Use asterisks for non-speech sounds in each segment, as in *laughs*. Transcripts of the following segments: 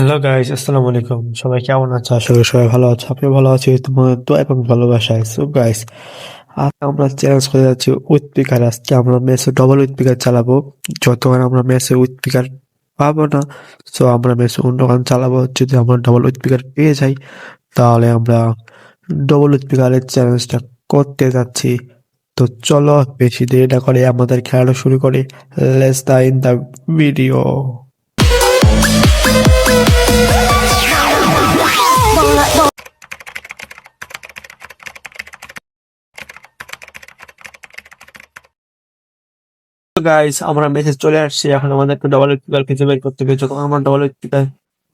Hello guys আসসালামু আলাইকুম। সবাই কেমন আছো? আশা করি সবাই ভালো আছো। আপনি ভালো আছি তোমার তো এবং ভালোবাসায়। সো গাইস আজ আমরা চ্যালেঞ্জ করে যাচ্ছি উইথ পিকার আজকে আমরা ম্যাচে ডবল উইথ পিকার চালাবো। যতক্ষণ আমরা মেসে উইথ পিকার পাবো না সো আমরা মেসে অন্য গান চালাবো। যদি আমরা ডবল উইথ পিকার পেয়ে যাই, তাহলে আমরা ডবল উইথ পিকারের চ্যালেঞ্জটা করতে যাচ্ছি। তো চলো, বেশি দেরি না করে আমাদের খেলাটা শুরু করি। Let's dive in the video guys আমরা মেসেজ চলে আসছি। এখন আমাদেরকে ডবল স্পিকার খুঁজে করতে হবে। যতক্ষণ আমরা ডবল স্পিকার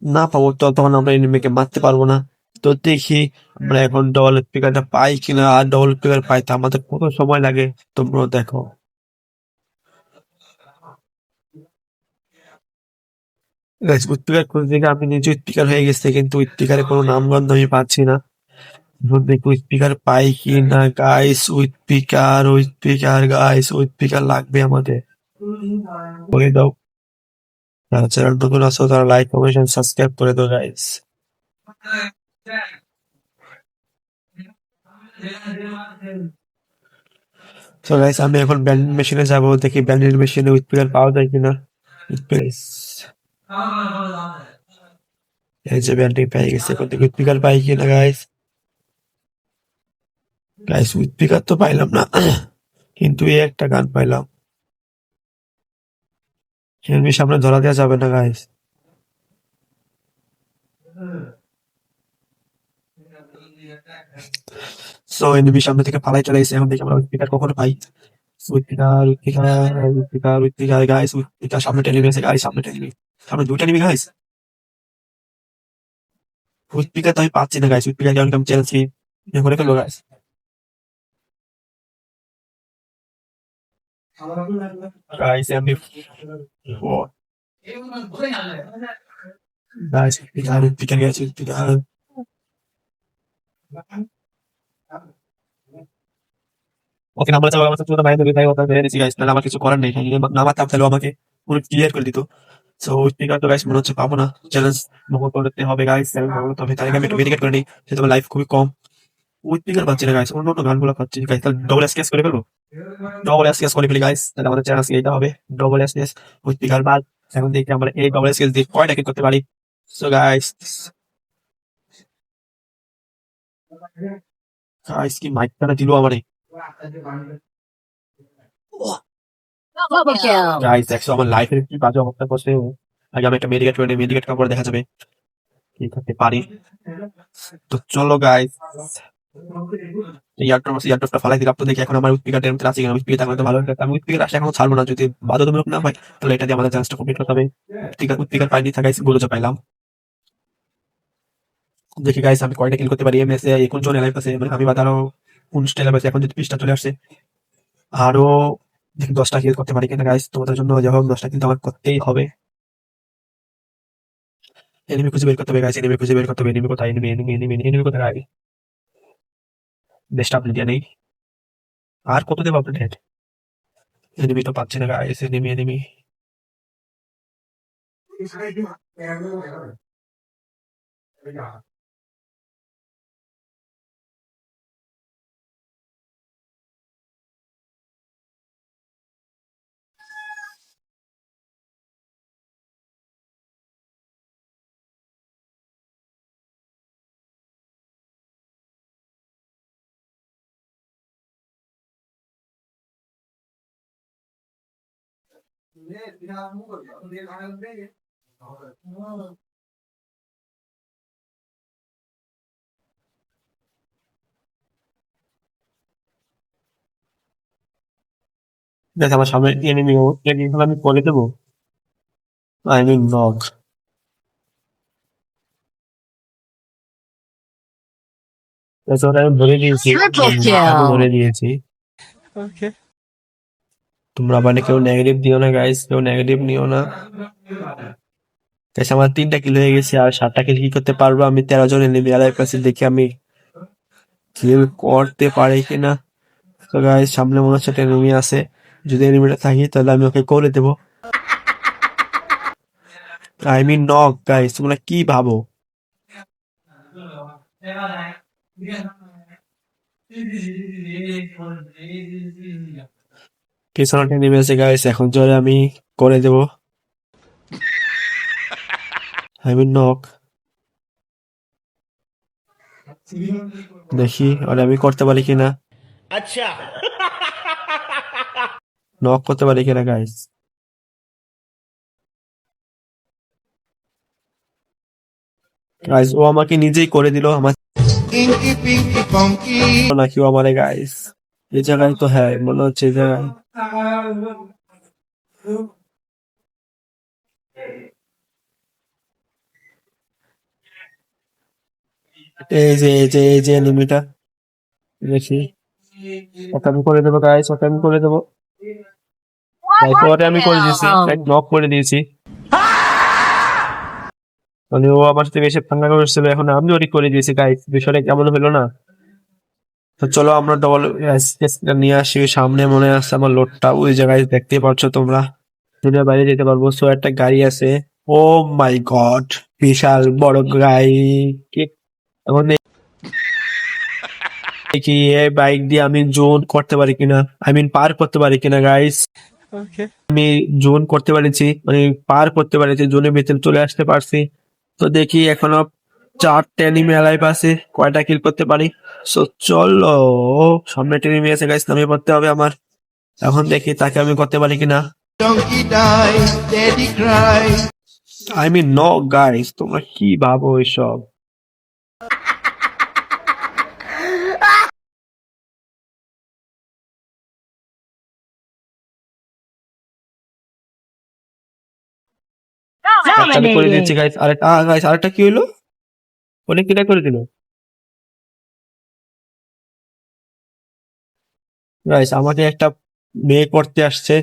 না পাবো ততক্ষণ আমরা এনিমিকে মারতে পারব না। তো দেখি আমরা এখন ডবল স্পিকারটা পাই কিনা। আর ডবল স্পিকার পাইতে আমাদের কত সময় লাগে? তোমরা দেখো। গাইস স্পিকার খুঁজতে গিয়ে আমি নিজে স্পিকার হয়ে গেছে, কিন্তু স্পিকারে কোনো নামগন্ধ আমি পাচ্ছি না। দেখি স্পিকার পাই কি না? Guys with speaker with speaker guys with speaker লাগবে আমাদের। বলে দাও। যারা চ্যানেল নতুন আছো, তারা লাইক কমেন্ট সাবস্ক্রাইব করে দাও গাইস তো গাইস আমি এখন ব্যান্ডিং মেশিনে যাব, দেখি ব্যান্ডিং মেশিনে উইথ স্পিকার পাওয়া যায় কিনা। গাইস এই যে ব্যান্ডিং পেয়ে গেছে, এখন দেখি স্পিকার পাই কিনা গাইস গাইস উইথ স্পিকার তো পাইলাম না, কিন্তু এই একটা গান পাইলাম। এমনি সামনে ধরা দেওয়া যাবে না গাইস সো এনিমি সামনে থেকে পালাই চলে গেছে, এখন দেখি আমরা স্পিকার কখনো পাই। Speaker speaker speaker speaker guys speaker সামনে টেনে গেছে গাইস সামনে টেনে সামনে দুইটা নিবি গাইস স্পিকার তো আমি পাচ্ছি না গাইস কারণ আমি চেলছি। এ করে ফেলব গাইস ওকে আমার তো মাইন্ড ওটা গাইস নাহলে আমার কিছু করার নেই। না মারতাম তাহলে আমাকে পুরো ক্লিয়ার করে দিত। সো স্পিকার তো গাইস মনে হচ্ছে পাবো না। চ্যালেঞ্জ ভোগ করতে হবে গাইস তবে তার আগে আমি একটু মেডিকেট করে নিই যেহেতু আমার লাইফ খুবই কম। উইথ স্পিকার পাচ্ছি না গাইস অন্য অন্য গানগুলো পাচ্ছি। গাইস তাহলে ডবল এসকেস করে ফেলব? ডবল এসকেস করে ফেলি গাইস তাহলে আমাদের চ্যালেঞ্জ এইটা হবে। ডবল এসকেস উইথ স্পিকার বাদ। এখন দেখি আমরা এই ডবল এসকেস দিয়ে কয়টা কি করতে পারি। সো গাইস গাইস কি মাইকটা দিল আমারে. গাইস দেখছ, আমার লাইফের কি বাজে অবস্থা করছে? আগে আমি একটা মেডিকেট করে মেডিকেট কাপড় দেখা যাবে। কি করতে পারি। তো চলো গাইস ইয়ারটপ ইয়ারটপটা ফালাই দিলাম। তো দেখি, এখন আমার স্পিকারটা এমনি আছে কিনা। স্পিকার থাকলে তো ভালো আমি স্পিকার আসলে এখনও ছাড়বো না। যদি বাধ্যতামূলক না হয়, তাহলে এটা দিয়ে আমাদের চান্সটা কমপ্লিট করতে হবে। স্পিকার স্পিকার পাইনি থাকাই গুলো পাইলাম। দেখি গাইস আমি কয়টা কিল করতে পারি? এমএস এ এখন জন লাইফ আছে? মানে আমি বাদ আরও উনিশ টেলার আছে? এখন যদি পিসটা চলে আসছে আরও দশটা কিল করতে পারি কিনা গাইস তোমাদের জন্য যাই হোক, দশটা কিন্তু আমার করতেই হবে। এনিমি খুঁজে বের করতে হবে গাইস এনিমি খুঁজে বের করতে হবে এনিমি কোথায়? এনিমি এনিমি এনিমি এনিমি কোথায়? আগে বেস্ট আপডেট নেই। আর কত দেব আপডেট এনিমি তো পাচ্ছি না গাইস এনিমি এনিমি দেখ আমার সামনে এনিমি এনিমি আমি করে দেবো। আই মিন নক আমি ধরে দিয়েছি। ধরে দিয়েছি। তোমরা মানে কেউ নেগেটিভ দিও না গাইস কেউ নেগেটিভ নিও না। গাইস আমার তিনটা কিল হয়ে গেছে, আর সাতটা কিল কি করতে পারব? আমি তেরো জন এনিমি আলাই পাচ্ছি দেখি আমি কিল করতে পারি কিনা। তো গাইস সামনে মনে হচ্ছে এনিমি আছে। যদি এনিমিটা থাকি, তাহলে আমি ওকে করে দেবো। আই মিন নক গাইস তোমরা কি ভাবো? কিছুটা নেমে আছে গাইস এখন জোরে আমি করে দেব। আই নক দেখি আর আমি করতে পারি কিনা। আচ্ছা। নক করতে পারি কিনা গাইস গাইস ও আমাকে নিজেই করে দিল আমার নাকি ও আমারে গাইস এই জায়গায় তো হ্যাঁ মনে হচ্ছে এই জায়গায়। এই যে এই যে এই যে এনিমিটা দেখি। আমি করে দেবো গাইস ওটা আমি করে দেবো। ওটা আমি করে দিয়েছি নক করে দিয়েছি। মানে ও আমার সাথে বেশি ফাঙ্গা করেছিল এখন আমি ওটি করে দিয়েছি গাইস বিষয়টা কেমন হলো না? তো চলো আমরা ডবল নিয়ে আসি। সামনে মনে আছে আমার লোডটা। ওই জায়গায় দেখতে পাচ্ছ তোমরা। দুনিয়ার বাইরে যেতে পারব। সো একটা গাড়ি আছে। ও মাই গড বিশাল বড় গাড়ি। এখন দেখি এই *laughs* বাইক দিয়ে আমি জোন করতে পারি কিনা? আই মিন পার করতে পারি কিনা গাইস আমি জোন করতে পারছি। মানে পার করতে পারছি জোনের ভিতরে চলে আসতে পারছি। তো দেখি এখনও চারটে এনিমি অ্যালাইভ আছে কয়টা কিল করতে পারি? সো চলো সামনে এনিমি আছে গাইস নামিয়ে পড়তে হবে আমার। এখন দেখি তাকে আমি করতে পারি কিনা. আই মিন নো গাইস তোমরা কি ভাবো এসব? করে দিচ্ছি. গাইস আরেকটা গাইস আরেকটা কি হলো অনেক কিটা করে দিল? গাইস আমাকে একটা মেয়ে করতে আসছে।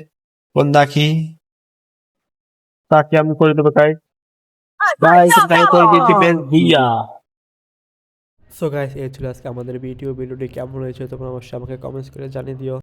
কোন দেখি তাকে আমি করে দেবো তাই গাইস তাকে করে দিচ্ছি বেশ ভুইয়া। সো গাইস এই ছিল আজকে আমাদের ভিডিও ভিডিওটি কেমন হয়েছে তোমরা অবশ্যই আমাকে কমেন্টস করে জানিয়ে দিও।